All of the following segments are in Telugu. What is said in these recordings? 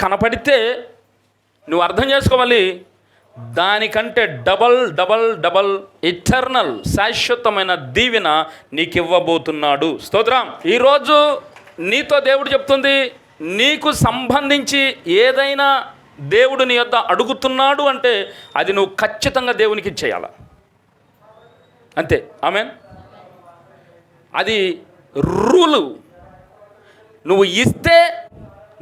కనపడితే నువ్వు అర్థం చేసుకోవాలి. దానికంటే డబల్ డబల్ డబల్ ఇటర్నల్ శాశ్వతమైన దీవెన నీకు ఇవ్వబోతున్నాడు స్తోత్రం. ఈరోజు నీతో దేవుడు చెప్తుంది నీకు సంబంధించి ఏదైనా దేవుడు నీ యొద్ద అడుగుతున్నాడు అంటే అది నువ్వు ఖచ్చితంగా దేవునికి ఇచ్చేయాల. అంతే. ఆమెన్? అది రూలు. నువ్వు ఇస్తే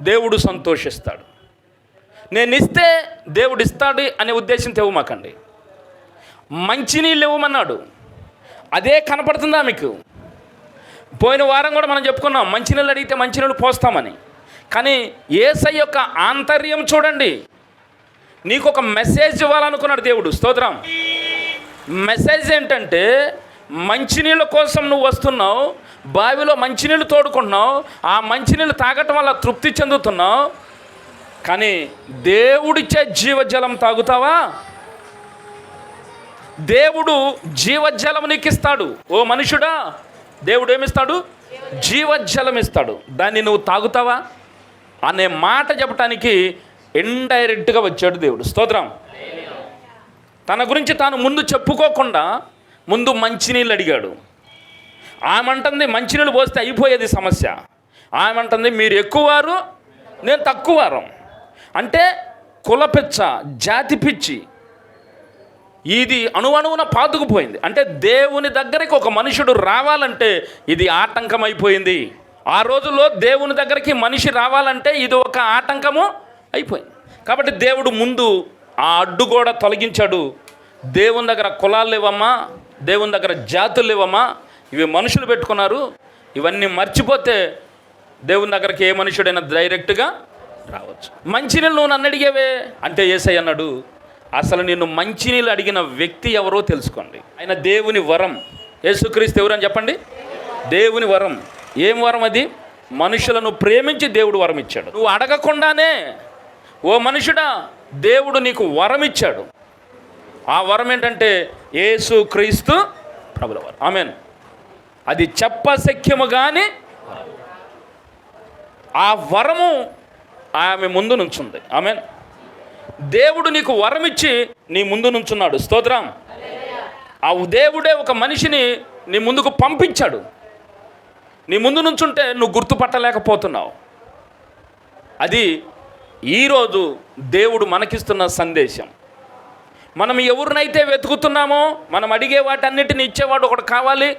దేవుడు సంతోషిస్తాడు. నేను ఇస్తే దేవుడు ఇస్తాడు అనే ఉద్దేశంతో ఇవ్వమాకండి మంచినీళ్ళు ఇవ్వమన్నాడు. అదే కనపడుతుందా మీకు? పోయిన వారం కూడా మనం చెప్పుకున్నాం మంచినీళ్ళు అడిగితే మంచినీళ్ళు పోస్తామని. కానీ ఏసై యొక్క ఆంతర్యం చూడండి. నీకు ఒక మెసేజ్ ఇవ్వాలనుకున్నాడు దేవుడు స్తోత్రం. మెసేజ్ ఏంటంటే మంచినీళ్ళ కోసం నువ్వు వస్తున్నావు బావిలో మంచినీళ్ళు తోడుకుంటున్నావు ఆ మంచినీళ్ళు తాగటం వల్ల తృప్తి చెందుతున్నావు. కానీ దేవుడిచ్చే జీవజలం తాగుతావా? దేవుడు జీవజలం నీకు ఇస్తాడు ఓ మనుషుడా దేవుడు ఏమిస్తాడు జీవజలం ఇస్తాడు దాన్ని నువ్వు తాగుతావా? అనే మాట చెప్పటానికి ఇండైరెక్ట్గా వచ్చాడు దేవుడు. స్తోత్రం. తన గురించి తాను ముందు చెప్పుకోకుండా ముందు మంచినీళ్ళు అడిగాడు. ఆమెంటుంది మంచినీళ్ళు పోస్తే అయిపోయేది సమస్య. ఆమెంటుంది మీరు ఎక్కువవారు నేను తక్కువారం అంటే కులపిచ్చ జాతి పిచ్చి. ఇది అణువణువున పాతుకుపోయింది. అంటే దేవుని దగ్గరికి ఒక మనుషుడు రావాలంటే ఇది ఆటంకం అయిపోయింది ఆ రోజుల్లో దేవుని దగ్గరికి మనిషి రావాలంటే ఇది ఒక ఆటంకము అయిపోయింది. కాబట్టి దేవుడు ముందు ఆ అడ్డు కూడా తొలగించాడు. దేవుని దగ్గర కులాలు లేవమ్మా దేవుని దగ్గర జాతులు లేవమ్మా ఇవి మనుషులు పెట్టుకున్నారు. ఇవన్నీ మర్చిపోతే దేవుని దగ్గరికి ఏ మనుషుడైనా డైరెక్ట్గా రావచ్చు. మంచినీళ్ళు నువ్వు నన్ను అడిగేవే? అంటే ఏసై అన్నాడు అసలు నిన్ను మంచినీళ్ళు అడిగిన వ్యక్తి ఎవరో తెలుసుకోండి. ఆయన దేవుని వరం. యేసుక్రీస్తు ఎవరని చెప్పండి? దేవుని వరం. ఏం వరం అది? మనుషులను ప్రేమించి దేవుడు వరం ఇచ్చాడు. నువ్వు అడగకుండానే ఓ మనుషుడా దేవుడు నీకు వరం ఇచ్చాడు. ఆ వరం ఏంటంటే యేసు క్రీస్తు ప్రభుల వరం. ఆమెను. అది చెప్పశక్యము కానీ ఆ వరము ఆమె ముందు నుంచుంది. ఆమె దేవుడు నీకు వరం ఇచ్చి నీ ముందు నుంచున్నాడు. స్తోత్రం. ఆ దేవుడే ఒక మనిషిని నీ ముందుకు పంపించాడు. నీ ముందు నుంచుంటే నువ్వు గుర్తుపట్టలేకపోతున్నావు. అది ఈరోజు దేవుడు మనకిస్తున్న సందేశం. మనం ఎవరినైతే వెతుకుతున్నామో మనం అడిగే వాటన్నిటిని ఇచ్చేవాడు ఒకడు కావాలి.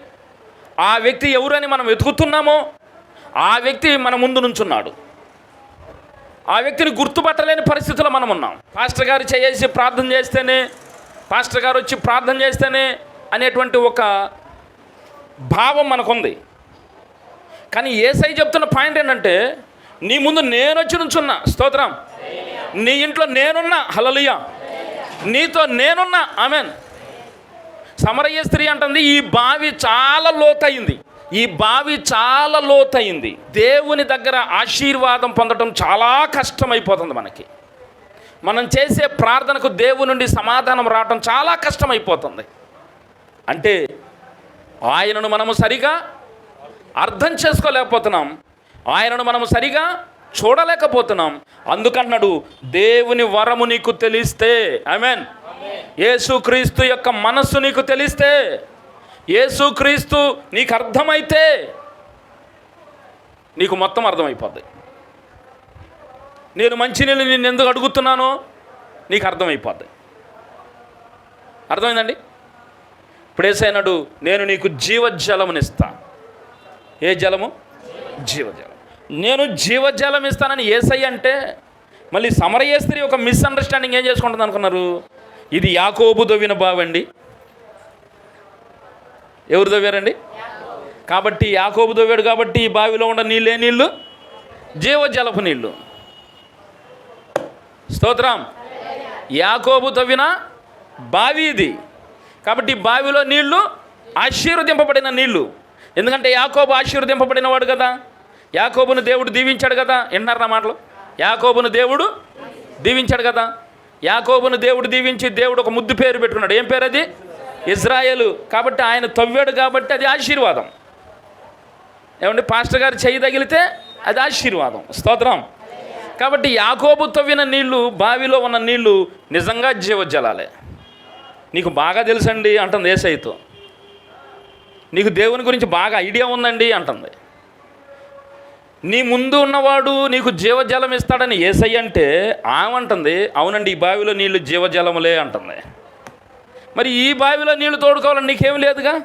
ఆ వ్యక్తి ఎవరని మనం వెతుకుతున్నామో ఆ వ్యక్తి మన ముందు నుంచున్నాడు. ఆ వ్యక్తిని గుర్తుపట్టలేని పరిస్థితిలో మనం ఉన్నాం. పాస్టర్ గారు చేసి ప్రార్థన చేస్తేనే పాస్టర్ గారు వచ్చి ప్రార్థన చేస్తేనే అనేటువంటి ఒక భావం మనకుంది. కానీ ఏసై చెప్తున్న పాయింట్ ఏంటంటే నీ ముందు నేను వచ్చి నుంచున్నా. స్తోత్రం. నీ ఇంట్లో నేనున్నా. హలలియా నీతో నేనున్నా. ఆమెన్. సమరయ్య స్త్రీ అంటుంది ఈ బావి చాలా లోతయింది. ఈ బావి చాలా లోతయింది. దేవుని దగ్గర ఆశీర్వాదం పొందడం చాలా కష్టమైపోతుంది మనకి. మనం చేసే ప్రార్థనకు దేవుని నుండి సమాధానం రావటం చాలా కష్టమైపోతుంది. అంటే ఆయనను మనము సరిగా అర్థం చేసుకోలేకపోతున్నాం. ఆయనను మనము సరిగా చూడలేకపోతున్నాం. అందుకంటున్నాడు దేవుని వరము నీకు తెలిస్తే. ఐ మీన్ యేసుక్రీస్తు యొక్క మనస్సు నీకు తెలిస్తే యేసుక్రీస్తు నీకు అర్థమైతే నీకు మొత్తం అర్థమైపోద్ది. నేను మంచినీళ్ళు నిన్ను ఎందుకు అడుగుతున్నానో నీకు అర్థమైపోద్ది. అర్థమైందండి? ఇప్పుడు ఏసైనాడు నేను నీకు జీవజలమునిస్తా. ఏ జలము? జీవజలం. నేను జీవజలం ఇస్తానని ఏసై అంటే మళ్ళీ సమరయ్య స్త్రీ ఒక మిస్అండర్స్టాండింగ్ ఏం చేసుకుంటుంది అనుకున్నారు ఇది యాకోబు దవ్విన బావండి ఎవరు దవ్వారండి కాబట్టి యాకోబు దవ్వాడు కాబట్టి ఈ బావిలో ఉన్న నీళ్ళే నీళ్ళు జీవజలపు నీళ్ళు. స్తోత్రం. యాకోబు తవ్విన బావి ఇది. కాబట్టి బావిలో నీళ్ళు ఆశీర్వదింపబడిన నీళ్ళు ఎందుకంటే యాకోబు ఆశీర్వదింపబడిన వాడు కదా. యాకోబును దేవుడు దీవించాడు కదా. విన్నారా మాటలు? యాకోబును దేవుడు దీవించాడు కదా. యాకోబును దేవుడు దీవించి దేవుడు ఒక ముద్దు పేరు పెట్టుకున్నాడు. ఏం పేరు అది? ఇజ్రాయేలు. కాబట్టి ఆయన తవ్వాడు కాబట్టి అది ఆశీర్వాదం. ఏమండి? పాస్టర్ గారు చెయ్యి తగిలితే అది ఆశీర్వాదం. స్తోత్రం. కాబట్టి యాకోబు తవ్విన నీళ్ళు బావిలో ఉన్న నీళ్ళు నిజంగా జీవజలాలే. నీకు బాగా తెలుసండి అంటుంది ఏసైతో. నీకు దేవుని గురించి బాగా ఐడియా ఉందండి అంటుంది. నీ ముందు ఉన్నవాడు నీకు జీవజలం ఇస్తాడని ఏసై అంటే ఆమంటుంది అవునండి ఈ బావిలో నీళ్ళు జీవజలములే అంటుంది. మరి ఈ బావిలో నీళ్ళు తోడుకోవాలని నీకేం లేదుగా?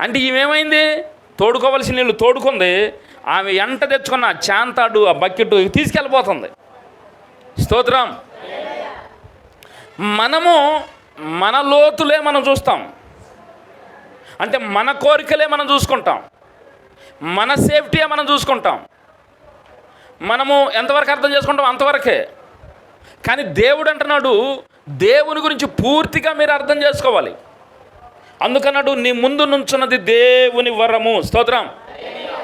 అంటే ఈమెమైంది? తోడుకోవలసిన నీళ్ళు తోడుకుంది ఆమె ఎంట తెచ్చుకున్న ఆ చాంతాడు ఆ బకెట్ తీసుకెళ్ళిపోతుంది. స్తోత్రం. మనము మన లోతులే మనం చూస్తాం. అంటే మన కోరికలే మనం చూసుకుంటాం. మన సేఫ్టీయే మనం చూసుకుంటాం. మనము ఎంతవరకు అర్థం చేసుకుంటాం అంతవరకే. కానీ దేవుడు అంటున్నాడు దేవుని గురించి పూర్తిగా మీరు అర్థం చేసుకోవాలి. అందుకన్నాడు నీ ముందు నుంచున్నది దేవుని వరము. స్తోత్రం.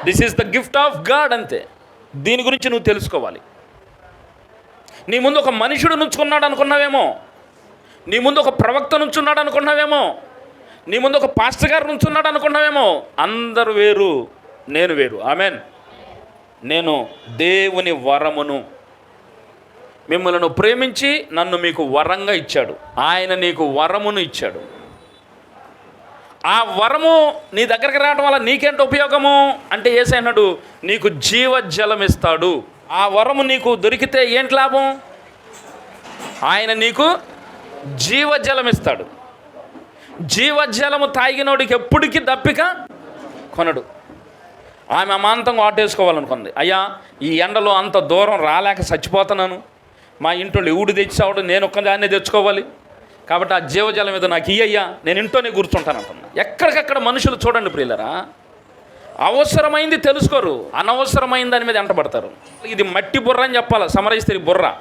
This is the gift of God అంతే. దీని గురించి నువ్వు తెలుసుకోవాలి. నీ ముందు ఒక మనుషుడు నుంచుకున్నాడు అనుకున్నావేమో. నీ ముందు ఒక ప్రవక్త నుంచున్నాడు అనుకున్నావేమో. నీ ముందు ఒక పాస్టర్ గారు నుంచున్నాడు అనుకున్నావేమో. అందరు వేరు. నేను వేరు. ఆమెన్. నేను దేవుని వరమును మిమ్మల్ని ప్రేమించి నన్ను మీకు వరంగా ఇచ్చాడు. ఆయన నీకు వరమును ఇచ్చాడు. ఆ వరము నీ దగ్గరికి రావడం వల్ల నీకేంటి ఉపయోగము? అంటే ఏసైనాడు నీకు జీవజలం ఇస్తాడు. ఆ వరము నీకు దొరికితే ఏంటి లాభం? ఆయన నీకు జీవజలం ఇస్తాడు. జీవజలము తాగినోడికి ఎప్పటికీ దప్పిక కొనడు. ఆమె అమాంతంగా ఆటేసుకోవాలనుకుంది. అయ్యా ఈ ఎండలో అంత దూరం రాలేక చచ్చిపోతున్నాను. మా ఇంట్లో ఎవడు తెచ్చాడు నేను ఒక్కదాన్నే తెచ్చుకోవాలి. కాబట్టి ఆ జీవజలం మీద నాకు ఇయ్యయ్యా నేను ఇంట్లోనే కూర్చుంటాను అంటున్నా. ఎక్కడికక్కడ మనుషులు చూడండి ప్రియులరా. అవసరమైంది తెలుసుకోరు అనవసరమైన దాని మీద ఎంటబడతారు ఇది మట్టి బుర్ర అని చెప్పాలి? సమరయిస్తే బుర్ర.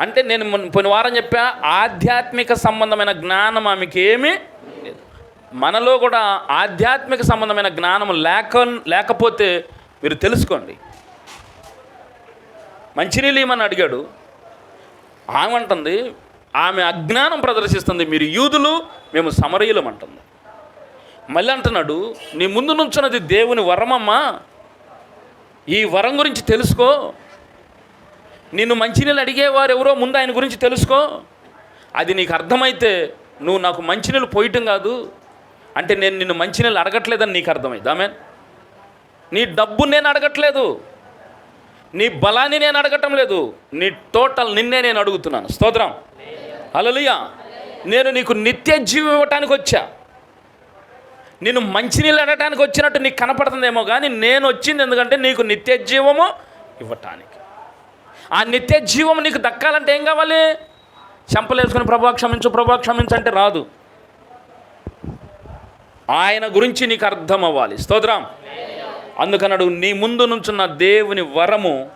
అంటే నేను కొన్ని పోయిన వారం చెప్పా ఆధ్యాత్మిక సంబంధమైన జ్ఞానం ఆమెకి ఏమీ మనలో కూడా ఆధ్యాత్మిక సంబంధమైన జ్ఞానం లేక లేకపోతే మీరు తెలుసుకోండి. మంచినీళ్ళు ఏమని అడిగాడు. ఆమె అంటుంది ఆమె అజ్ఞానం ప్రదర్శిస్తుంది మీరు యూదులు మేము సమరయులం అంటుంది. మళ్ళీ అంటున్నాడు నీ ముందు నుంచున్నది దేవుని వరమమ్మా. ఈ వరం గురించి తెలుసుకో. నిన్ను మంచినీళ్ళు అడిగేవారు ఎవరో ముందు ఆయన గురించి తెలుసుకో. అది నీకు అర్థమైతే నువ్వు నాకు మంచినీళ్ళు పోయటం కాదు. అంటే నేను నిన్ను మంచి నీళ్ళు అడగట్లేదని నీకు అర్థమైంది. ఆమె నీ డబ్బు నేను అడగట్లేదు. నీ బలాన్ని నేను అడగటం లేదు. నీ టోటల్ నిన్నే నేను అడుగుతున్నాను. స్తోత్రం. అలలుయా నేను నీకు నిత్య జీవం ఇవ్వటానికి వచ్చా. నేను మంచినీళ్ళు అడగటానికి వచ్చినట్టు నీకు కనపడుతుందేమో కానీ నేను వచ్చింది ఎందుకంటే నీకు నిత్య జీవము ఇవ్వటానికి. ఆ నిత్య జీవం నీకు దక్కాలంటే ఏం కావాలి? చంపలేసుకుని ప్రభావ ప్రభా క్షమించు ప్రభా క్షమించు అంటే రాదు. ఆయన గురించి నీకు అర్థం అవ్వాలి. స్తోత్రం. అందుకన్నాడు నీ ముందు నుంచున్న దేవుని వరము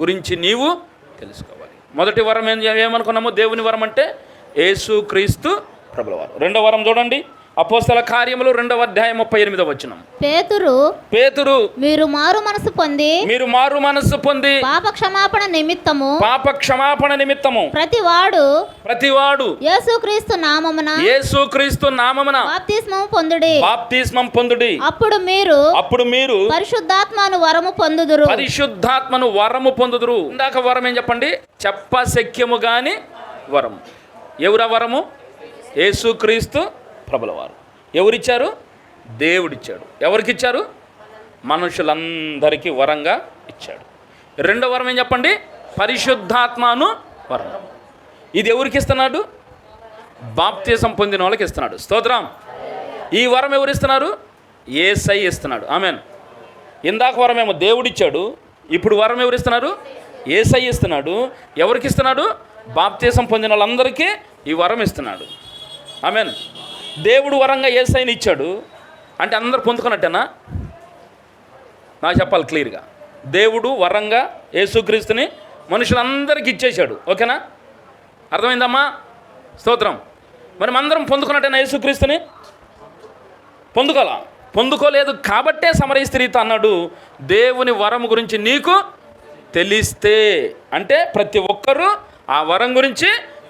గురించి నీవు తెలుసుకోవాలి. మొదటి వరం ఏం ఏమనుకున్నాము? దేవుని వరం అంటే యేసు క్రీస్తు ప్రభుల వారు రెండో వరం చూడండి. అపోస్తల కార్యములు రెండవ అధ్యాయం ముప్పై ఎనిమిదవ వచనం. పేతురు పేతురు మీరు మారు మనసు పొంది మీరు మారు మనస్సు పొంది పాప క్షమాపణ నిమిత్తము పాప క్షమాపణ నిమిత్తము. ప్రతివాడు ప్రతివాడు యేసుక్రీస్తు నామమున యేసు క్రీస్తు నామమున బాప్తిస్మము పొందుడి. బాప్తిస్మం పొందుడి. అప్పుడు మీరు అప్పుడు మీరు పరిశుద్ధాత్మను వరము పొందుదురు. పరిశుద్ధాత్మను వరము పొందుదురు. ఇందాక వరం ఏం చెప్పండి? చెప్పశక్యము గాని వరం ఎవర వరము? యేసుక్రీస్తు ప్రబలవారు. ఎవరిచ్చారు? దేవుడిచ్చాడు. ఎవరికిచ్చారు? మనుషులందరికీ వరంగా ఇచ్చాడు. రెండో వరం ఏం చెప్పండి? పరిశుద్ధాత్మను వరం. ఇది ఎవరికి ఇస్తున్నాడు బాప్తీసం పొందిన వాళ్ళకి ఇస్తున్నాడు స్తోత్రం. ఈ వరం ఎవరు ఇస్తున్నారు ఏసై ఇస్తున్నాడు. ఆమెన్. ఇందాక వరం ఏమో దేవుడిచ్చాడు ఇప్పుడు వరం ఎవరు ఇస్తున్నారు ఏసై ఇస్తున్నాడు. ఎవరికి ఇస్తున్నాడు బాప్తీసం పొందిన వాళ్ళందరికీ ఈ వరం ఇస్తున్నాడు. ఆమెన్. దేవుడు వరంగా ఏసైని ఇచ్చాడు. అంటే అందరు పొందుకున్నట్టేనా? నాకు చెప్పాలి క్లియర్గా. దేవుడు వరంగా యేసుక్రీస్తుని మనుషులందరికీ ఇచ్చేశాడు. ఓకేనా? అర్థమైందమ్మా? స్తోత్రం. మరి అందరం పొందుకున్నట్టేనా యేసుక్రీస్తుని? పొందుకోలా పొందుకోలేదు కాబట్టే సమరయ స్త్రీతో అన్నాడు దేవుని వరం గురించి నీకు తెలిస్తే. అంటే ప్రతి ఒక్కరూ ఆ వరం గురించి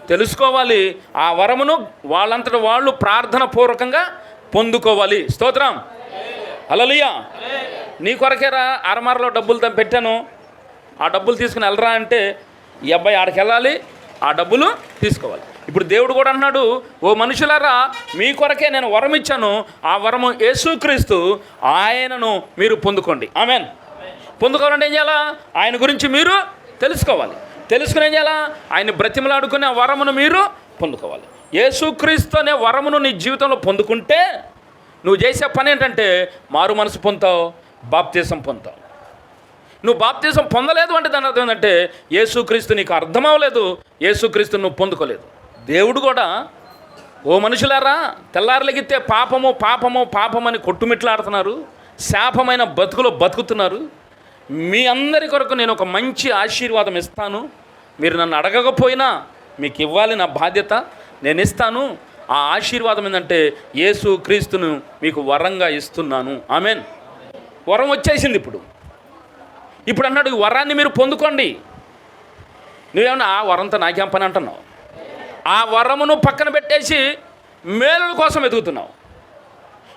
తెలుసుకోవాలి. ఆ వరమును వాళ్ళంతట వాళ్ళు ప్రార్థన పూర్వకంగా పొందుకోవాలి. స్తోత్రం. అలలియా నీ కొరకేరా అరమారలో డబ్బులు తం పెట్టాను. ఆ డబ్బులు తీసుకుని వెళ్ళరా అంటే ఈ అబ్బాయి ఆడికి వెళ్ళాలి ఆ డబ్బులు తీసుకోవాలి. ఇప్పుడు దేవుడు కూడా అన్నాడు ఓ మనుషులారా మీ కొరకే నేను వరం ఇచ్చాను. ఆ వరము యేసుక్రీస్తు ఆయనను మీరు పొందుకోండి. ఆమెన్. పొందుకోవాలంటే ఏం చేయాలా? ఆయన గురించి మీరు తెలుసుకోవాలి. తెలుసుకుని ఏం చేయాలా? ఆయన బ్రతిమలాడుకునే వరమును మీరు పొందుకోవాలి. యేసుక్రీస్తు అనే వరమును నీ జీవితంలో పొందుకుంటే నువ్వు చేసే పని ఏంటంటే మారు మనసు పొందుతావు బాప్తీసం పొందుతావు. నువ్వు బాప్తీసం పొందలేదు అంటే దాని అర్థం ఏంటంటే యేసుక్రీస్తు నీకు అర్థం అవ్వలేదు యేసుక్రీస్తు నువ్వు పొందుకోలేదు. దేవుడు కూడా ఓ మనుషులారా తెల్లారలెగితే పాపము పాపము పాపమని కొట్టుమిట్లాడుతున్నారు శాపమైన బతుకులో బతుకుతున్నారు మీ అందరి కొరకు నేను ఒక మంచి ఆశీర్వాదం ఇస్తాను. మీరు నన్ను అడగకపోయినా మీకు ఇవ్వాలి నా బాధ్యత. నేను ఇస్తాను. ఆ ఆశీర్వాదం ఏంటంటే యేసు క్రీస్తును మీకు వరంగా ఇస్తున్నాను. ఆమెన్. వరం వచ్చేసింది ఇప్పుడు. ఇప్పుడు అన్నాడు ఈ వరాన్ని మీరు పొందుకోండి. నువ్వేమన్నా ఆ వరంతో నాకేం పని? అంటున్నావు. ఆ వరమును పక్కన పెట్టేసి మేలుల కోసం ఎదుగుతున్నావు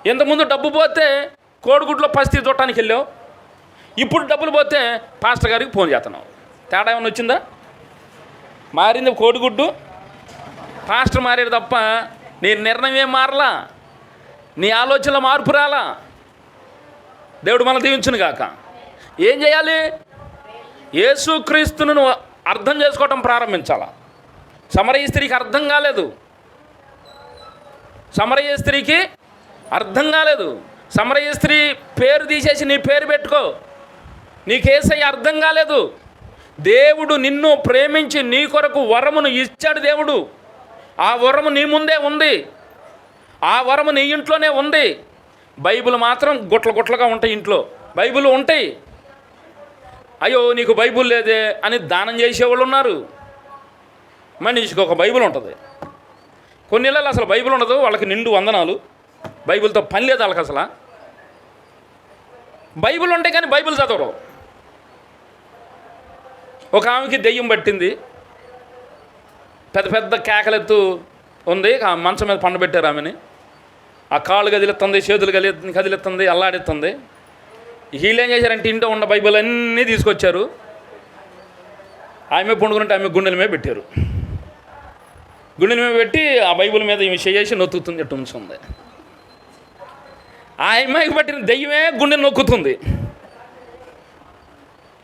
ఇంతకుముందు డబ్బు పోతే కోడిగుడ్లో పస్తి చూడటానికి వెళ్ళావు. ఇప్పుడు డబ్బులు పోతే పాస్టర్ గారికి ఫోన్ చేస్తున్నావు తేడా ఏమైనా వచ్చిందా? మారింది కోడిగుడ్డు. పాస్టర్ మారాడు తప్ప నీ నిర్ణయం ఏం మారలా? నీ ఆలోచనలో మార్పు రాలా? దేవుడు మన దీవించును గాక. ఏం చేయాలి? యేసుక్రీస్తును నువ్వు అర్థం చేసుకోవటం ప్రారంభించాలా? సమరయ స్త్రీకి అర్థం కాలేదు. సమరయ స్త్రీకి అర్థం కాలేదు. సమరయ స్త్రీ పేరు తీసేసి నీ పేరు పెట్టుకో. నీకేసై అర్థం కాలేదు. దేవుడు నిన్ను ప్రేమించి నీ కొరకు వరమును ఇచ్చాడు దేవుడు. ఆ వరము నీ ముందే ఉంది. ఆ వరము నీ ఇంట్లోనే ఉంది. బైబిల్ మాత్రం గుట్ల గుట్లగా ఉంటాయి ఇంట్లో. బైబిల్ ఉంటాయి. అయ్యో నీకు బైబిల్ లేదే అని దానం చేసేవాళ్ళు ఉన్నారు. మనిషికి ఒక బైబిల్ ఉంటుంది. కొన్ని ఇళ్ళలో అసలు బైబిల్ ఉండదు వాళ్ళకి నిండు వందనాలు. బైబిల్తో పని లేదు వాళ్ళకి అసలు. బైబిల్ ఉంటే కానీ బైబిల్ చదవరు. ఒక ఆమెకి దెయ్యం పట్టింది. పెద్ద పెద్ద కేకలెత్తు ఉంది. ఆ మంచం మీద పండబెట్టారు ఆమెని. ఆ కాళ్ళు కదిలిస్తుంది చేతులు కదిలి కదిలిస్తుంది అల్లాడిస్తుంది వీళ్ళు ఏం చేశారంటే ఇంట్లో ఉన్న బైబిల్ అన్నీ తీసుకొచ్చారు. ఆమె పండుకుంటే ఆమె గుండెల మీద పెట్టారు. గుండెల మీద పెట్టి ఆ బైబిల్ మీద ఈమె చేసి నొత్తుతుంది అట్టు ఉంచుంది ఆ అమ్మాయికి పట్టిన దెయ్యమే గుండె నొక్కుతుంది.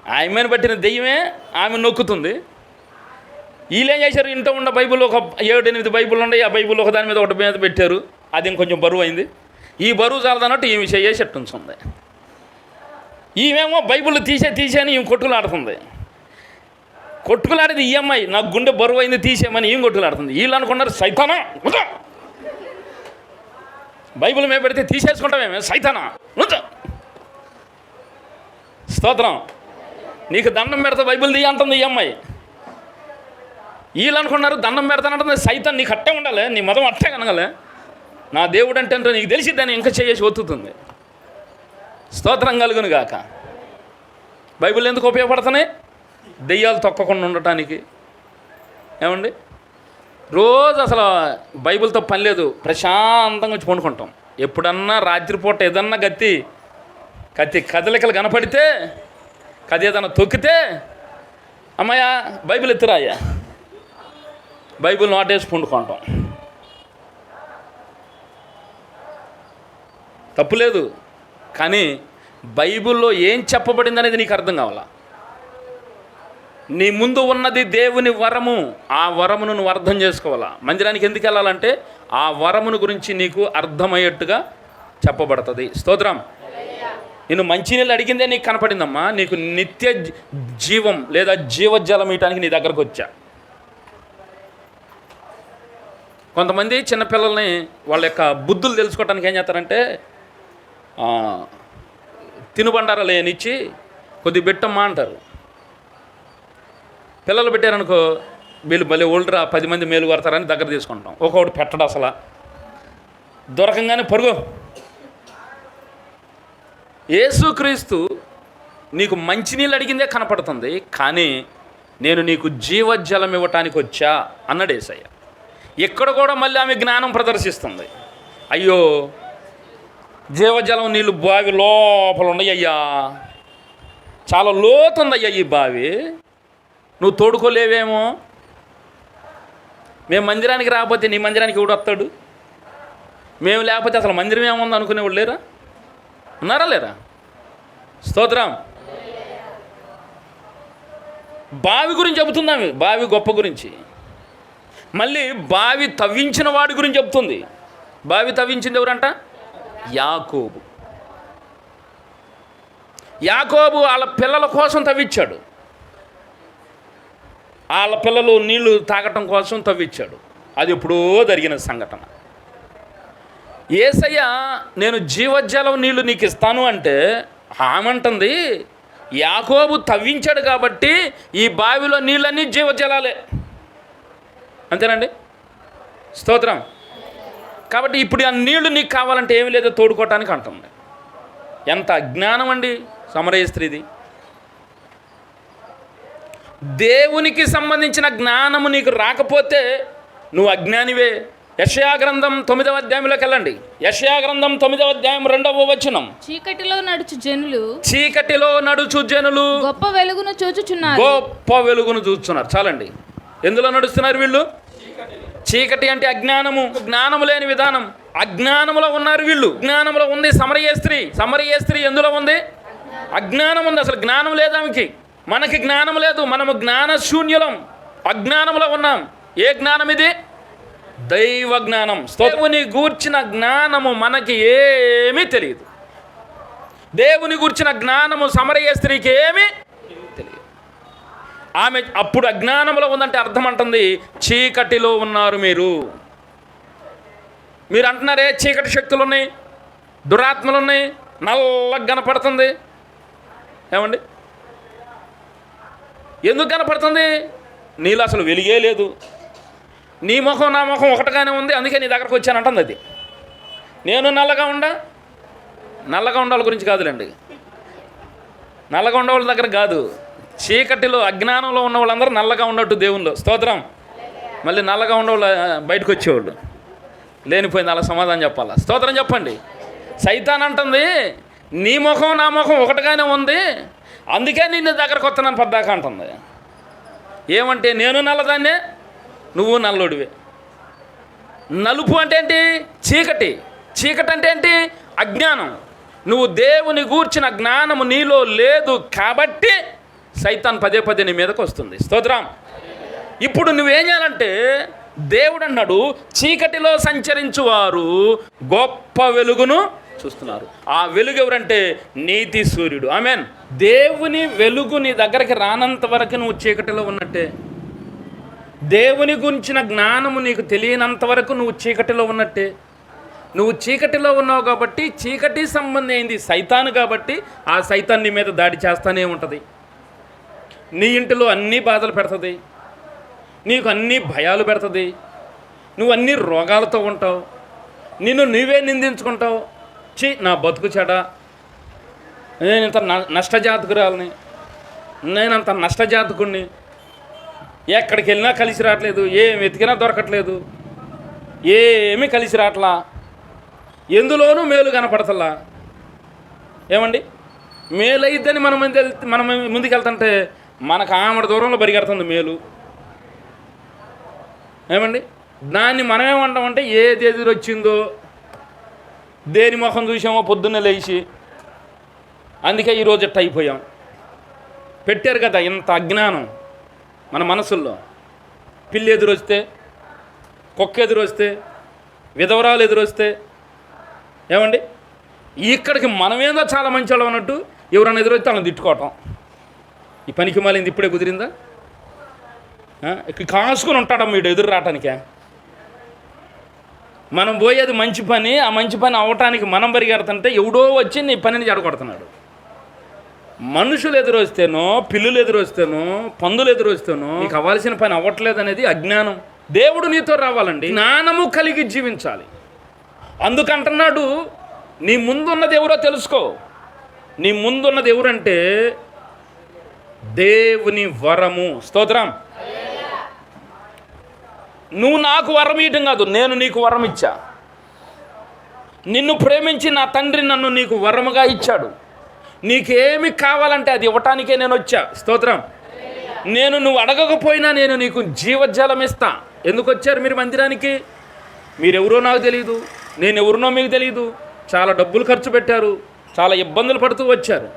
ఆమెను పట్టిన దెయ్యమే ఆమె నొక్కుతుంది. వీళ్ళేం చేశారు? ఇంట్లో ఉన్న బైబిల్ ఒక ఏడు ఎనిమిది బైబుల్ ఉన్నాయి. ఆ బైబిల్ ఒక దాని మీద ఒకటి మీద పెట్టారు. అది ఇంకొంచెం బరువు అయింది. ఈ బరువు చాలదన్నట్టు ఈమె చేసి అట్టు ఉంచుంది ఈమెమో బైబిల్ తీసే తీసే అని ఈమె కొట్టుకులాడుతుంది. కొట్టుకులాడేది ఈఎంఐ నాకు గుండె బరువు అయింది తీసేయమని ఈమె కొట్టుకులాడుతుంది. వీళ్ళు అనుకున్నారు సైతానా? ఉంచు. బైబిల్ మీద పెడితే తీసేసుకుంటామేమే సైతానా? స్తోత్రం. నీకు దండం పెడతా బైబిల్ దియ్య అంటుంది ఈ అమ్మాయి. వీళ్ళు అనుకున్నారు దండం పెడతానంటుంది సైతం నీకు అట్టే ఉండాలి నీ మతం అట్టే కనగలే. నా దేవుడు అంటే నీకు తెలిసి దాన్ని ఇంకా చేసి ఒత్తుతుంది. స్తోత్రం కలుగును గాక. బైబిల్ ఎందుకు ఉపయోగపడుతున్నాయి? దెయ్యాలు తొక్కకుండా ఉండటానికి. ఏమండి? రోజు అసలు బైబిల్తో పని లేదు ప్రశాంతంగా వచ్చి పండుకుంటాం. ఎప్పుడన్నా రాత్రిపూట ఏదన్నా గత్తి కత్తి కదలికలు కనపడితే కది ఏదైనా తొక్కితే అమ్మయ్యా బైబిల్ ఎత్తురాయ్యా. బైబిల్ నాటేసి పండుకుంటాం. తప్పులేదు కానీ బైబిల్లో ఏం చెప్పబడింది అనేది నీకు అర్థం కావాలా? నీ ముందు ఉన్నది దేవుని వరము ఆ వరమును నువ్వు అర్థం చేసుకోవాలా? మందిరానికి ఎందుకు వెళ్ళాలంటే ఆ వరమును గురించి నీకు అర్థమయ్యేట్టుగా చెప్పబడుతుంది. స్తోత్రం. నేను మంచినీళ్ళు అడిగిందే నీకు కనపడిందమ్మా. నీకు నిత్య జీవం లేదా జీవజలం ఇవ్వటానికి నీ దగ్గరకు వచ్చా. కొంతమంది చిన్నపిల్లల్ని వాళ్ళ యొక్క బుద్ధులు తెలుసుకోవటానికి ఏం చేస్తారంటే తినుబండారాలు ఏనిచ్చి కొద్ది పెట్టమ్మా అంటారు. పిల్లలు పెట్టారనుకో వీళ్ళు భలే ఓల్డ్రా పది మంది మేలు కొడతారని దగ్గర తీసుకుంటాం. ఒక్కొక్కటి పెట్టడం అసలు. దొరకంగానే పరుగు యేసుక్రీస్తు నీకు మంచినీళ్ళు అడిగిందే కనపడుతుంది కానీ నేను నీకు జీవజలం ఇవ్వటానికి వచ్చా అన్నాడు ఏసయ్య. ఇక్కడ కూడా మళ్ళీ ఆమె జ్ఞానం ప్రదర్శిస్తుంది. అయ్యో జీవజలం నీళ్ళు బావి లోపల ఉన్నాయి అయ్యా. చాలా లోతుందయ్యా ఈ బావి. నువ్వు తోడుకోలేవేమో? మేము మందిరానికి రాకపోతే నీ మందిరానికి ఎవడు వస్తాడు మేము లేకపోతే అసలు మందిరం ఏముంది అనుకునేవాళ్ళు లేరా? ఉన్నారా లేరా? స్తోత్రం. బావి గురించి చెబుతుందాం బావి గొప్ప గురించి. మళ్ళీ బావి తవ్వించిన వాడి గురించి చెప్తుంది బావి తవ్వించింది ఎవరంట? యాకోబు. యాకోబు వాళ్ళ పిల్లల కోసం తవ్వించాడు వాళ్ళ పిల్లలు నీళ్ళు తాగటం కోసం తవ్వించాడు అది ఎప్పుడో జరిగిన సంఘటన. ఏసయ్య నేను జీవజలం నీళ్ళు నీకు ఇస్తాను అంటే ఆమంటుంది యాకోబు తవ్వించాడు కాబట్టి ఈ బావిలో నీళ్ళన్నీ జీవజలాలే. అంతేనండి? స్తోత్రం. కాబట్టి ఇప్పుడు ఆ నీళ్ళు నీకు కావాలంటే ఏమి లేదో తోడుకోవటానికి అంటుంది. ఎంత అజ్ఞానం అండి సమరయ స్త్రీది. దేవునికి సంబంధించిన జ్ఞానము నీకు రాకపోతే నువ్వు అజ్ఞానివే. యషయా గ్రంథం తొమ్మిదవ అధ్యాయంలోకి వెళ్ళండి యషయా గ్రంథం తొమ్మిదవ అధ్యాయం రెండవ వచనం. చీకటిలో నడుచు జనులు చీకటిలో నడుచు జనులు గొప్ప వెలుగును చూచుచున్నారు. గొప్ప వెలుగును చూస్తున్నారు. చాలండి. ఎందులో నడుస్తున్నారు వీళ్ళు? చీకటి అంటే అజ్ఞానము జ్ఞానము లేని విధానం. అజ్ఞానములో ఉన్నారు వీళ్ళు. జ్ఞానములో ఉంది సమరయ స్త్రీ. సమరయ స్త్రీ ఎందులో ఉంది? అజ్ఞానం ఉంది. అసలు జ్ఞానం లేదు ఆమెకి. మనకి జ్ఞానం లేదు. మనము జ్ఞాన శూన్యులం అజ్ఞానంలో ఉన్నాం. ఏ జ్ఞానం ఇది? దైవ జ్ఞానం దేవుని గూర్చిన జ్ఞానము మనకి ఏమీ తెలియదు. దేవుని గూర్చిన జ్ఞానము సమరయ్య స్త్రీకి ఏమీ తెలియదు. ఆమె అప్పుడు అజ్ఞానంలో ఉందంటే అర్థం అంటుంది చీకటిలో ఉన్నారు మీరు. మీరు అంటున్నారే చీకటి శక్తులు ఉన్నాయి దురాత్మలు ఉన్నాయి నల్లగా కనపడుతుంది. ఏమండి? ఎందుకు కనపడుతుంది? నీళ్ళు అసలు వెలిగే లేదు. నీ ముఖం నా ముఖం ఒకటిగానే ఉంది అందుకే నీ దగ్గరకు వచ్చానంటుంది అది. నేను నల్లగా ఉండా? నల్లగా ఉండాల గురించి కాదులేండి. నల్లగా ఉండే వాళ్ళ దగ్గర కాదు. చీకటిలో అజ్ఞానంలో ఉన్న వాళ్ళందరూ నల్లగా ఉన్నట్టు దేవుళ్ళు స్తోత్రం. మళ్ళీ నల్లగా ఉండేవాళ్ళు బయటకు వచ్చేవాళ్ళు. లేనిపోయింది అలా సమాధానం చెప్పాలా? స్తోత్రం చెప్పండి. సైతాన్ అంటుంది నీ ముఖం నా ముఖం ఒకటిగానే ఉంది అందుకే నేను దగ్గరకు వస్తున్నాను పద్దాక అంటుంది. ఏమంటే నేను నల్లదాన్నే? నువ్వు నల్లుడివే. నలుపు అంటే ఏంటి? చీకటి. చీకటి అంటే ఏంటి? అజ్ఞానం. నువ్వు దేవుని గూర్చిన జ్ఞానము నీలో లేదు కాబట్టి సైతాన్ పదే పదే నీ మీదకి వస్తుంది. స్తోత్రం. ఇప్పుడు నువ్వేం చేయాలంటే దేవుడు అన్నాడు చీకటిలో సంచరించువారు గొప్ప వెలుగును చూస్తున్నారు. ఆ వెలుగు ఎవరంటే? నీతి సూర్యుడు. ఐ మీన్ దేవుని వెలుగు నీ దగ్గరికి రానంత వరకు నువ్వు చీకటిలో ఉన్నట్టే. దేవుని గురించిన జ్ఞానము నీకు తెలియనంత వరకు నువ్వు చీకటిలో ఉన్నట్టే. నువ్వు చీకటిలో ఉన్నావు కాబట్టి చీకటి సంబంధం అయింది సైతాను కాబట్టి ఆ సైతాన్ నీ మీద దాడి చేస్తానే ఉంటుంది. నీ ఇంటిలో అన్ని బాధలు పెడుతుంది. నీకు అన్ని భయాలు పెడుతుంది. నువ్వు అన్ని రోగాలతో ఉంటావు. నిన్ను నువ్వే నిందించుకుంటావు. చీ నా బతుకు చెడ. నేను ఇంత న- నష్టజాతకురాలని. నేనంత నష్టజాతకుణ్ణి. ఎక్కడికి వెళ్ళినా కలిసి రావట్లేదు ఏం వెతికినా దొరకట్లేదు ఏమీ కలిసి రావట్లా. ఎందులోనూ మేలు కనపడతలా ఏమండి? మేలు అయిద్దని మనం ముందు మనం ముందుకెళ్తుంటే మనకు ఆమెడ దూరంలో పరిగెడుతుంది మేలు. ఏమండి? దాన్ని మనమేమంటామంటే ఏది ఎదురు వచ్చిందో దేని ముఖం చూసామో పొద్దున్నే లేచి అందుకే ఈరోజు ఇట్ట అయిపోయాం పెట్టారు కదా ఇంత అజ్ఞానం. మన మనసుల్లో. పిల్లి ఎదురొస్తే కుక్క ఎదురొస్తే విధవరాలు ఎదురొస్తే ఏమండి? ఇక్కడికి మనమేదో చాలా మంచి వాళ్ళం అన్నట్టు ఎవరైనా ఎదురొస్తే వాళ్ళని తిట్టుకోవటం. ఈ పనికి మాలింది ఇప్పుడే కుదిరిందా? ఇక్కడ కాసుకొని ఉంటాడమ్మ వీడు ఎదురు రావటానికే. మనం పోయేది మంచి పని ఆ మంచి పని అవటానికి మనం పరిగెడుతుంటే ఎవడో వచ్చి నీ పనిని జడగొడుతున్నాడు మనుషులు ఎదురొస్తేనో పిల్లులు ఎదురొస్తేనో పందులు ఎదురొస్తేనో నీకు అవ్వాల్సిన పని అవ్వట్లేదు అనేది అజ్ఞానం. దేవుడు నీతో రావాలండి. జ్ఞానము కలిగి జీవించాలి. అందుకంటున్నాడు నీ ముందున్నది ఎవరో తెలుసుకో. నీ ముందున్నది ఎవరంటే దేవుని వరము. స్తోత్రం. నువ్వు నాకు వరం ఇవ్వటం కాదు నేను నీకు వరం ఇచ్చా. నిన్ను ప్రేమించి నా తండ్రి నన్ను నీకు వరముగా ఇచ్చాడు. నీకేమి కావాలంటే అది ఇవ్వటానికే నేను వచ్చా. స్తోత్రం. నేను నువ్వు అడగకపోయినా నేను నీకు జీవజలం ఇస్తా. ఎందుకు వచ్చారు మీరు మందిరానికి? మీరెవరో నాకు తెలియదు నేను ఎవరినో మీకు తెలియదు చాలా డబ్బులు ఖర్చు పెట్టారు. చాలా ఇబ్బందులు పడుతూ వచ్చారు.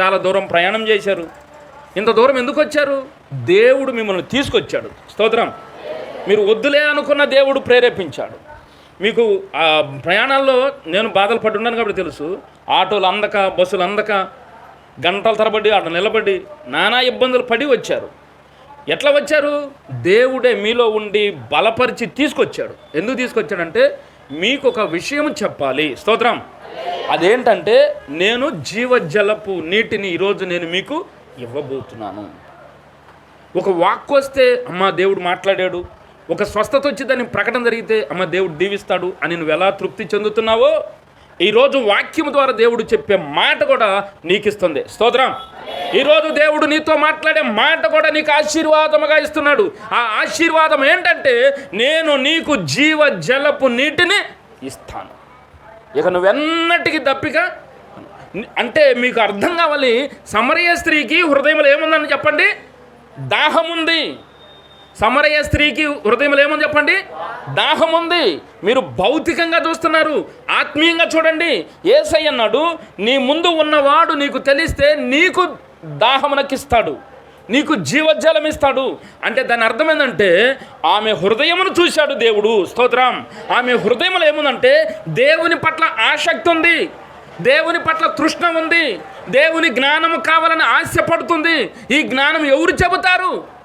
చాలా దూరం ప్రయాణం చేశారు. ఇంత దూరం ఎందుకు వచ్చారు? దేవుడు మిమ్మల్ని తీసుకొచ్చాడు. స్తోత్రం. మీరు వద్దులే అనుకున్న దేవుడు ప్రేరేపించాడు. మీకు ఆ ప్రయాణాల్లో నేను బాధలు పడున్నాను కాబట్టి తెలుసు. ఆటోలు అందక బస్సులు అందక గంటల తరబడి అక్కడ నిలబడి నానా ఇబ్బందులు పడి వచ్చారు. ఎట్లా వచ్చారు? దేవుడే మీలో ఉండి బలపరిచి తీసుకొచ్చాడు. ఎందుకు తీసుకొచ్చాడంటే మీకు ఒక విషయం చెప్పాలి. స్తోత్రం. అదేంటంటే నేను జీవజలపు నీటిని ఈరోజు నేను మీకు ఇవ్వబోతున్నాను. ఒక వాక్ వస్తే అమ్మా దేవుడు మాట్లాడాడు. ఒక స్వస్థత వచ్చి దాని ప్రకటన జరిగితే అమ్మ దేవుడు దీవిస్తాడు అని నువ్వు ఎలా తృప్తి చెందుతున్నావో ఈరోజు వాక్యం ద్వారా దేవుడు చెప్పే మాట కూడా నీకు ఇస్తుంది స్తోత్రం. ఈరోజు దేవుడు నీతో మాట్లాడే మాట కూడా నీకు ఆశీర్వాదముగా ఇస్తున్నాడు. ఆ ఆశీర్వాదం ఏంటంటే నేను నీకు జీవ జలపు నీటిని ఇస్తాను. ఇక నువ్వెన్నటికి దప్పిక? అంటే మీకు అర్థం కావాలి సమరయ స్త్రీకి హృదయంలో ఏముందని చెప్పండి? దాహముంది. సమరయ స్త్రీకి హృదయంలో ఏమని చెప్పండి? దాహం ఉంది. మీరు భౌతికంగా చూస్తున్నారు. ఆత్మీయంగా చూడండి. ఏసై అన్నాడు నీ ముందు ఉన్నవాడు నీకు తెలిస్తే నీకు దాహమునకిస్తాడు నీకు జీవజలం ఇస్తాడు. అంటే దాని అర్థం ఏంటంటే ఆమె హృదయమును చూశాడు దేవుడు. స్తోత్రం. ఆమె హృదయంలో ఏముందంటే దేవుని పట్ల ఆసక్తి ఉంది. దేవుని పట్ల తృష్ణ ఉంది. దేవుని జ్ఞానము కావాలని ఆశపడుతుంది. ఈ జ్ఞానం ఎవరు చెబుతారు?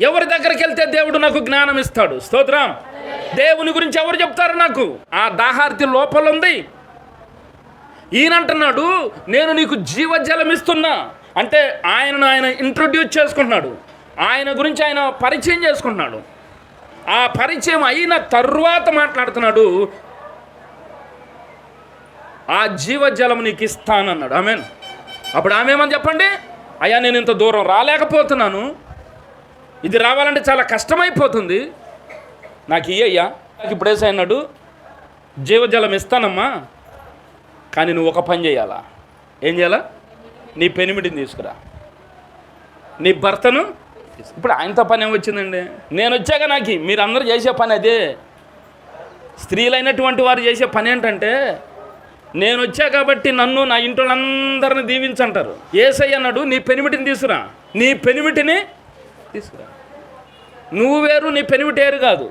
ఎవరి దగ్గరికి వెళ్తే దేవుడు నాకు జ్ఞానం ఇస్తాడు? స్తోత్రం. దేవుని గురించి ఎవరు చెప్తారు నాకు? ఆ దాహార్తి లోపల ఉంది. ఈయనంటున్నాడు నేను నీకు జీవజలం ఇస్తున్నా. అంటే ఆయనను ఆయన ఇంట్రొడ్యూస్ చేసుకుంటున్నాడు. ఆయన గురించి ఆయన పరిచయం చేసుకుంటున్నాడు. ఆ పరిచయం అయిన తర్వాత మాట్లాడుతున్నాడు ఆ జీవజలం నీకు ఇస్తానన్నాడు. ఆమెన్. అప్పుడు ఆమె ఏమని చెప్పండి? అయ్యా నేను ఇంత దూరం రాలేకపోతున్నాను. ఇది రావాలంటే చాలా కష్టమైపోతుంది. నాకు ఇయ్యయ్యా నాకు ఇప్పుడు అన్నాడు జీవజలం ఇస్తానమ్మా కానీ నువ్వు ఒక పని చేయాలా? ఏం చేయాలా? నీ పెనిమిటిని తీసుకురా. నీ భర్తను ఇప్పుడు ఆయనతో పని ఏమొచ్చిందండి నేను వచ్చాక నాకు మీరందరూ చేసే పని అదే. స్త్రీలైనటువంటి వారు చేసే పని ఏంటంటే నేను వచ్చా కాబట్టి నన్ను నా ఇంట్లో అందరిని దీవించంటారు. ఏసై అన్నాడు నీ పెనిమిటిని తీసుకురా. నీ పెనిమిటిని తీసుకురా. నువ్వు వేరు నీ పెనివిటేరు కాదు.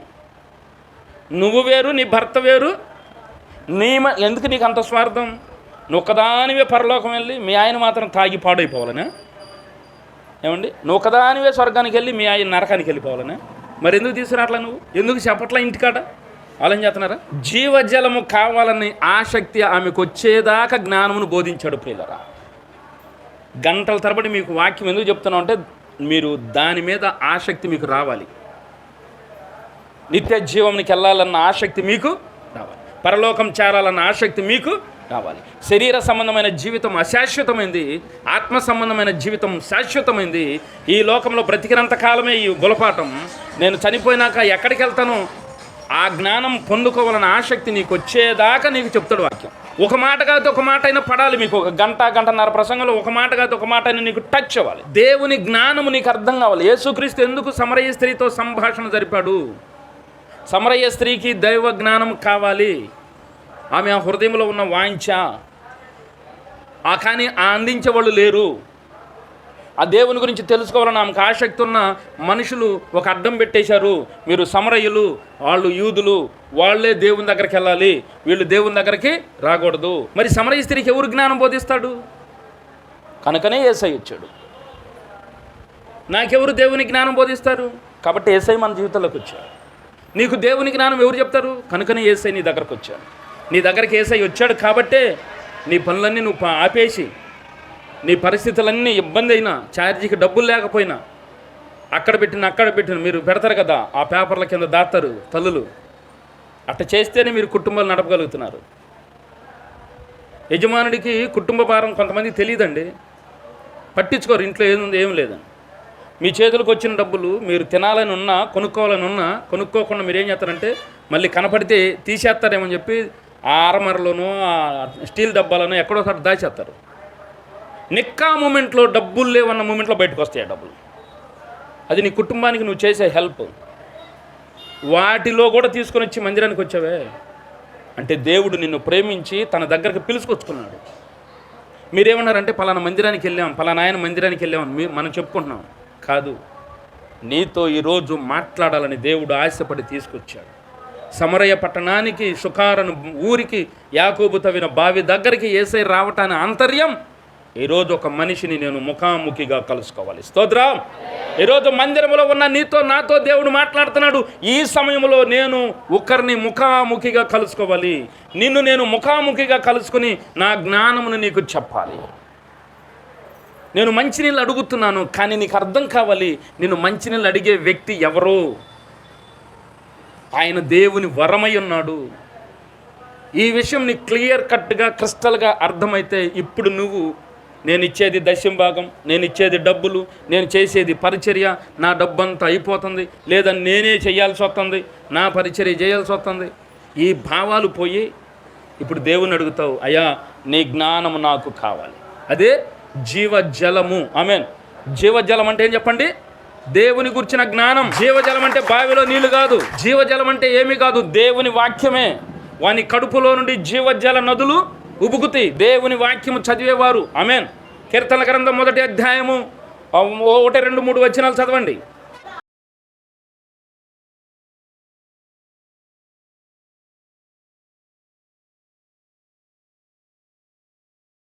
నువ్వు వేరు నీ భర్త వేరు. నీ ఎందుకు నీకు అంత స్వార్థం? నువ్వు ఒక్కదానివే పరలోకం వెళ్ళి మీ ఆయన మాత్రం తాగి పాడైపోవాలనే? ఏమండి? నువ్వు ఒకదానివే స్వర్గానికి వెళ్ళి మీ ఆయన నరకానికి వెళ్ళిపోవాలనే? మరి ఎందుకు తీసుకురాట్లా నువ్వు? ఎందుకు చెప్పట్లా ఇంటికాడ? ఆలోచన చేస్తున్నారా? జీవజలము కావాలని ఆసక్తి ఆమెకు వచ్చేదాకా జ్ఞానమును బోధించాడు ప్రియులరా. గంటల తరబడి మీకు వాక్యం ఎందుకు చెప్తున్నావు అంటే మీరు దాని మీద ఆసక్తి మీకు రావాలి. నిత్య జీవంకి వెళ్ళాలన్న ఆసక్తి మీకు రావాలి. పరలోకం చేరాలన్న ఆసక్తి మీకు రావాలి. శరీర సంబంధమైన జీవితం అశాశ్వతమైంది ఆత్మ సంబంధమైన జీవితం శాశ్వతమైంది. ఈ లోకంలో బ్రతికినంత కాలమే ఈ గులపాఠం. నేను చనిపోయినాక ఎక్కడికి వెళ్తాను? ఆ జ్ఞానం పొందుకోవాలన్న ఆసక్తి నీకు వచ్చేదాకా నీకు చెప్తాడు వాక్యం. ఒక మాట కాదు ఒక మాట అయినా పడాలి మీకు. ఒక గంట గంటన్నర ప్రసంగంలో ఒక మాట కాదు ఒక మాట అయినా నీకు టచ్ అవ్వాలి. దేవుని జ్ఞానము నీకు అర్థం కావాలి. యేసుక్రీస్తు ఎందుకు సమరయ స్త్రీతో సంభాషణ జరిపాడు? సమరయ్య స్త్రీకి దైవ జ్ఞానం కావాలి. ఆమె ఆ హృదయంలో ఉన్న వాంఛ ఆ కానీ ఆ అందించే వాళ్ళు లేరు. ఆ దేవుని గురించి తెలుసుకోవాలని ఆమెకు ఆసక్తి ఉన్న మనుషులు ఒక అడ్డం పెట్టేశారు. మీరు సమరయ్యులు వాళ్ళు యూదులు వాళ్ళే దేవుని దగ్గరికి వెళ్ళాలి. వీళ్ళు దేవుని దగ్గరికి రాకూడదు. మరి సమరయ్య స్త్రీకి ఎవరు జ్ఞానం బోధిస్తాడు? కనుకనే ఏసై వచ్చాడు. నాకెవరు దేవుని జ్ఞానం బోధిస్తారు? కాబట్టి ఏసై మన జీవితంలోకి వచ్చాడు. నీకు దేవుని జ్ఞానం ఎవరు చెప్తారు? కనుకనే ఏసై నీ దగ్గరకు వచ్చాడు. నీ దగ్గరికి ఏసై వచ్చాడు కాబట్టే నీ పనులన్నీ నువ్వు ఆపేసి నీ పరిస్థితులన్నీ ఇబ్బంది అయినా ఛార్జీకి డబ్బులు లేకపోయినా అక్కడ పెట్టిన అక్కడ పెట్టిన మీరు పెడతారు కదా ఆ పేపర్ల కింద దాస్తారు తల్లులు. అట్ట చేస్తేనే మీరు కుటుంబాలు నడపగలుగుతున్నారు. యజమానుడికి కుటుంబ భారం కొంతమంది తెలియదండి. పట్టించుకోరు ఇంట్లో ఏముంది ఏం లేదని. మీ చేతులకు వచ్చిన డబ్బులు మీరు తినాలని ఉన్నా కొనుక్కోవాలని ఉన్నా కొనుక్కోకుండా మీరు ఏం చేస్తారంటే మళ్ళీ కనపడితే తీసేస్తారేమని చెప్పి ఆ ఆరమరలోనో ఆ స్టీల్ డబ్బాలోనో ఎక్కడోసారి దాచేస్తారు. నిక్కా మూమెంట్లో డబ్బులు లేవన్న మూమెంట్లో బయటకు వస్తాయి డబ్బులు. అది నీ కుటుంబానికి నువ్వు చేసే హెల్ప్. వాటిలో కూడా తీసుకొని వచ్చి మందిరానికి వచ్చావే? అంటే దేవుడు నిన్ను ప్రేమించి తన దగ్గరకు పిలుచుకొచ్చుకున్నాడు. మీరేమన్నారంటే పలానా మందిరానికి వెళ్ళాం పలానా ఆయన మందిరానికి వెళ్ళాం మీ మనం చెప్పుకుంటున్నాం. కాదు. నీతో ఈరోజు మాట్లాడాలని దేవుడు ఆశపడి తీసుకొచ్చాడు. సమరయ పట్టణానికి సుకారను ఊరికి యాకోబు తవిన బావి దగ్గరికి ఏసై రావటాన్ని ఆంతర్యం ఈరోజు ఒక మనిషిని నేను ముఖాముఖిగా కలుసుకోవాలి. స్తోత్రం. ఈరోజు మందిరంలో ఉన్న నీతో నాతో దేవుడు మాట్లాడుతున్నాడు. ఈ సమయంలో నేను ఒకరిని ముఖాముఖిగా కలుసుకోవాలి. నిన్ను నేను ముఖాముఖిగా కలుసుకుని నా జ్ఞానమును నీకు చెప్పాలి. నేను మంచినీళ్ళు అడుగుతున్నాను కానీ నీకు అర్థం కావాలి నేను మంచినీళ్ళు అడిగే వ్యక్తి ఎవరు? ఆయన దేవుని వరమై ఉన్నాడు. ఈ విషయం నీకు క్లియర్ కట్గా క్రిస్టల్గా అర్థమైతే ఇప్పుడు నువ్వు నేను ఇచ్చేది దశం భాగం నేను ఇచ్చేది డబ్బులు నేను చేసేది పరిచర్య నా డబ్బంతా అయిపోతుంది. లేదా నేనే చేయాల్సి వస్తుంది నా పరిచర్య చేయాల్సి వస్తుంది. ఈ భావాలు పోయి ఇప్పుడు దేవుని అడుగుతావు అయ్యా నీ జ్ఞానము నాకు కావాలి. అదే జీవజలము. ఆమెన్. జీవజలం అంటే ఏం చెప్పండి? దేవుని గురించిన జ్ఞానం. జీవజలం అంటే బావిలో నీళ్ళు కాదు. జీవజలం అంటే ఏమీ కాదు దేవుని వాక్యమే. వాని కడుపులో నుండి జీవజల నదులు ఉబుకుతి దేవుని వాక్యము చదివేవారు. అమెన్ కీర్తన గ్రంథం మొదటి అధ్యాయము ఒకటి రెండు మూడు వచనాలు చదవండి.